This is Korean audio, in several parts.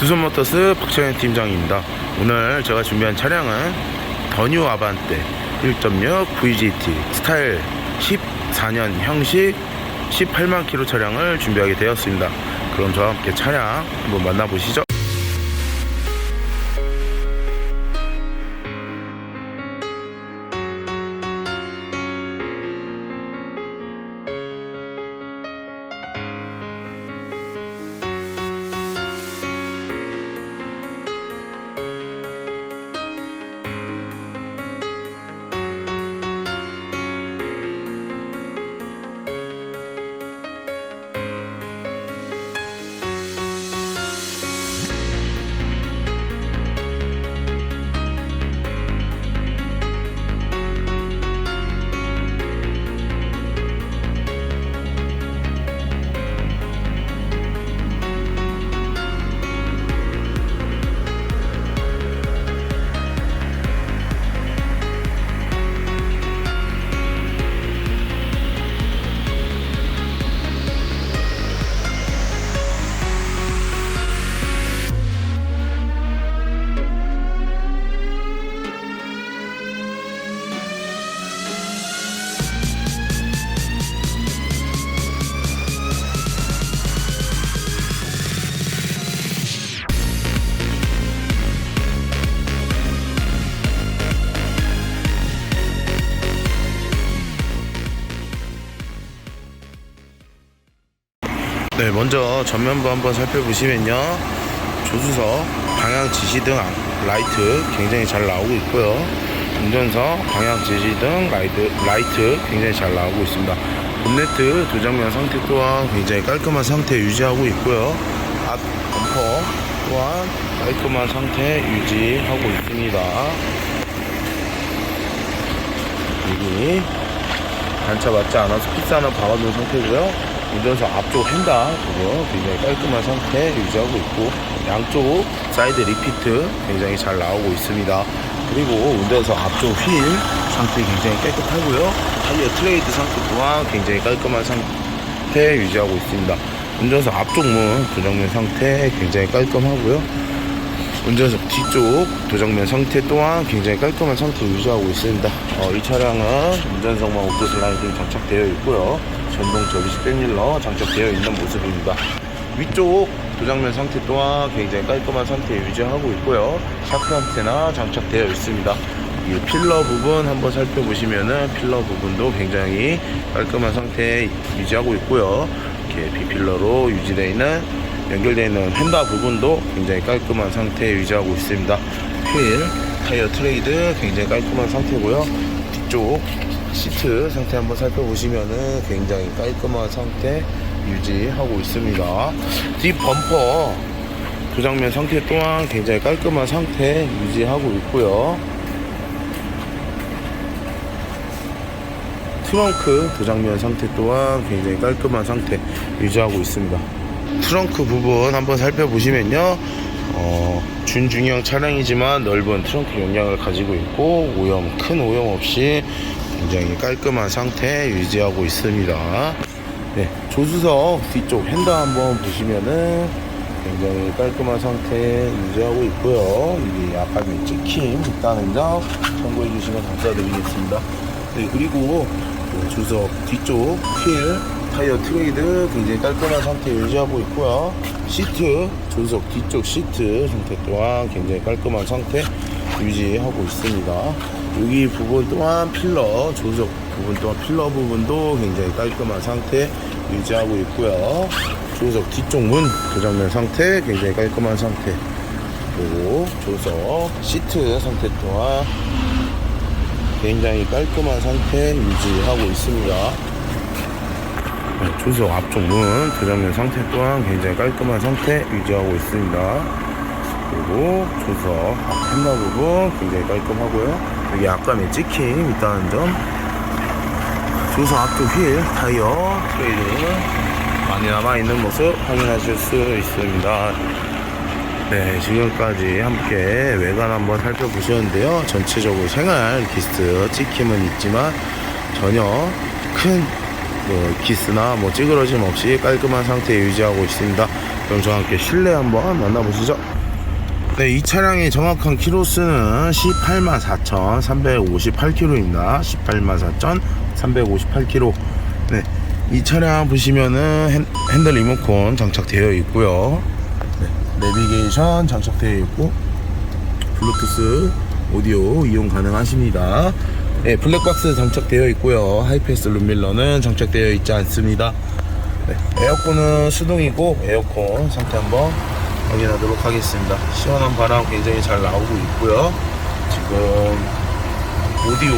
두손모터스 박찬현 팀장입니다. 오늘 제가 준비한 차량은 더뉴 아반떼 1.6 VGT 스타일 14년 형식 18만 킬로 차량을 준비하게 되었습니다. 그럼 저와 함께 차량 한번 만나보시죠. 네, 먼저 전면부 한번 살펴보시면요. 조수석, 방향 지시 등 라이트 굉장히 잘 나오고 있고요. 운전석, 방향 지시 등 라이트, 라이트 굉장히 잘 나오고 있습니다. 본네트 도장면 상태 또한 굉장히 깔끔한 상태 유지하고 있고요. 앞 범퍼 또한 깔끔한 상태 유지하고 있습니다. 여기 단차 맞지 않아서 피스 하나 박아둔 상태고요. 운전석 앞쪽 핸다 그거 굉장히 깔끔한 상태 유지하고 있고 양쪽 사이드 리피트 굉장히 잘 나오고 있습니다. 그리고 운전석 앞쪽 휠 상태 굉장히 깨끗하고요. 타이어 트레이드 상태 또한 굉장히 깔끔한 상태 유지하고 있습니다. 운전석 앞쪽 문 도장면 상태 굉장히 깔끔하고요. 운전석 뒤쪽 도장면 상태 또한 굉장히 깔끔한 상태 유지하고 있습니다. 어, 이 차량은 운전석만 오토 슬라이딩 장착되어 있고요. 전동 접이식 백밀러 장착되어 있는 모습입니다. 위쪽 도장면 상태 또한 굉장히 깔끔한 상태 유지하고 있고요. 샤크 안테나 장착되어 있습니다. 이 필러 부분 한번 살펴보시면은 필러 부분도 굉장히 깔끔한 상태 유지하고 있고요. 이렇게 비필러로 유지되어 있는 연결되어 있는 핸다 부분도 굉장히 깔끔한 상태 유지하고 있습니다. 휠, 타이어 트레이드 굉장히 깔끔한 상태고요. 뒤쪽 시트 상태 한번 살펴보시면은 굉장히 깔끔한 상태 유지하고 있습니다. 뒷 범퍼 도장면 상태 또한 굉장히 깔끔한 상태 유지하고 있고요. 트렁크 도장면 상태 또한 굉장히 깔끔한 상태 유지하고 있습니다. 트렁크 부분 한번 살펴보시면요. 어, 준중형 차량이지만 넓은 트렁크 용량을 가지고 있고 오염 큰 오염 없이 굉장히 깔끔한 상태 유지하고 있습니다. 네, 조수석 뒤쪽 핸들 한번 보시면은 굉장히 깔끔한 상태 유지하고 있고요. 이게 약간 찍힘 있다는 점 참고해 주시면 감사드리겠습니다. 네, 그리고 그 조수석 뒤쪽 휠 타이어 트레이드 굉장히 깔끔한 상태 유지하고 있고요. 시트, 조수석 뒤쪽 시트 상태 또한 굉장히 깔끔한 상태 유지하고 있습니다. 여기 부분 또한 필러, 조수석 부분 또한 필러 부분도 굉장히 깔끔한 상태 유지하고 있고요. 조수석 뒤쪽 문 도장면 상태 굉장히 깔끔한 상태 그리고 조수석 시트 상태 또한 굉장히 깔끔한 상태 유지하고 있습니다. 네, 조수석 앞쪽 문 도장면 상태 또한 굉장히 깔끔한 상태 유지하고 있습니다. 그리고 조수석 앞 핸들 부분 굉장히 깔끔하고요. 여기 약간의 찍힘 있다는 점. 조수석 앞쪽 휠 타이어 트레이드는 많이 남아있는 모습 확인하실 수 있습니다. 네, 지금까지 함께 외관 한번 살펴보셨는데요. 전체적으로 생활 기스 찍힘은 있지만 전혀 큰 뭐, 기스나 뭐 찌그러짐 없이 깔끔한 상태 유지하고 있습니다. 그럼 저와 함께 실내 한번 만나보시죠. 네, 이 차량의 정확한 키로수는 184,358km입니다. 184,358km. 네, 이 차량 보시면은 핸, 핸들 리모컨 장착되어 있고요. 네, 내비게이션 장착되어 있고 블루투스 오디오 이용 가능하십니다. 네, 블랙박스 장착되어 있고요. 하이패스 룸밀러는 장착되어 있지 않습니다. 네, 에어컨은 수동이고 에어컨 상태 한번 확인하도록 하겠습니다. 시원한 바람 굉장히 잘 나오고 있고요. 지금 오디오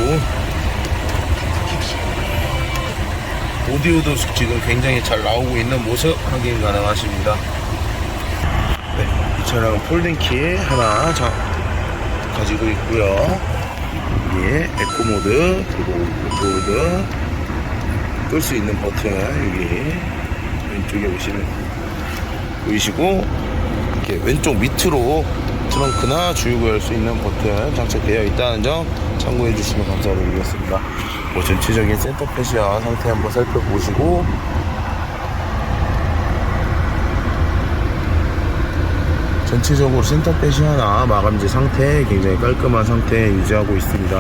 오디오도 지금 굉장히 잘 나오고 있는 모습 확인 가능하십니다. 네, 이 차량은 폴딩키 하나 자, 가지고 있고요. 여기에 에코 모드 그리고 모드 끌 수 있는 버튼 여기 왼쪽에 보시면 보이시고 이렇게 왼쪽 밑으로 트렁크나 주유구 열 수 있는 버튼 장착되어 있다는 점 참고해 주시면 감사드리겠습니다. 뭐 전체적인 센터 패시아 상태 한번 살펴보시고 전체적으로 센터 패시아나 마감재 상태 굉장히 깔끔한 상태 유지하고 있습니다.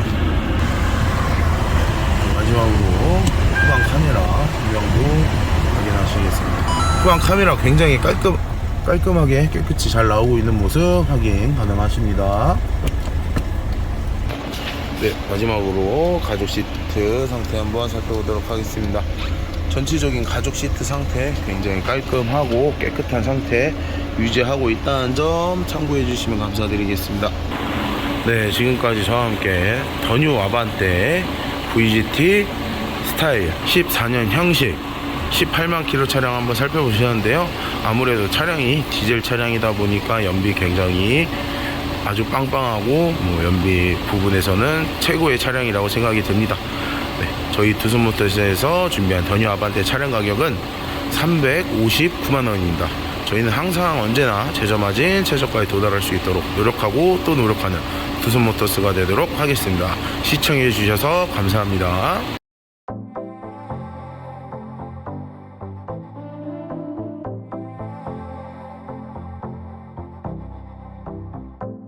마지막으로 후방 카메라 분량도 확인하시겠습니다. 후방 카메라 굉장히 깔끔 깔끔하게 깨끗이 잘 나오고 있는 모습 확인 가능하십니다. 네, 마지막으로 가죽 시트 상태 한번 살펴보도록 하겠습니다. 전체적인 가죽 시트 상태 굉장히 깔끔하고 깨끗한 상태 유지하고 있다는 점 참고해 주시면 감사드리겠습니다. 네, 지금까지 저와 함께 더뉴 아반떼 VGT 스타일 14년 형식 18만 킬로 차량 한번 살펴보셨는데요. 아무래도 차량이 디젤 차량이다 보니까 연비 굉장히 아주 빵빵하고 뭐 연비 부분에서는 최고의 차량이라고 생각이 듭니다. 네, 저희 두순모터스에서 준비한 더뉴 아반떼 차량 가격은 359만 원입니다. 저희는 항상 언제나 제저마진 최저가에 도달할 수 있도록 노력하고 또 노력하는 두순모터스가 되도록 하겠습니다. 시청해 주셔서 감사합니다.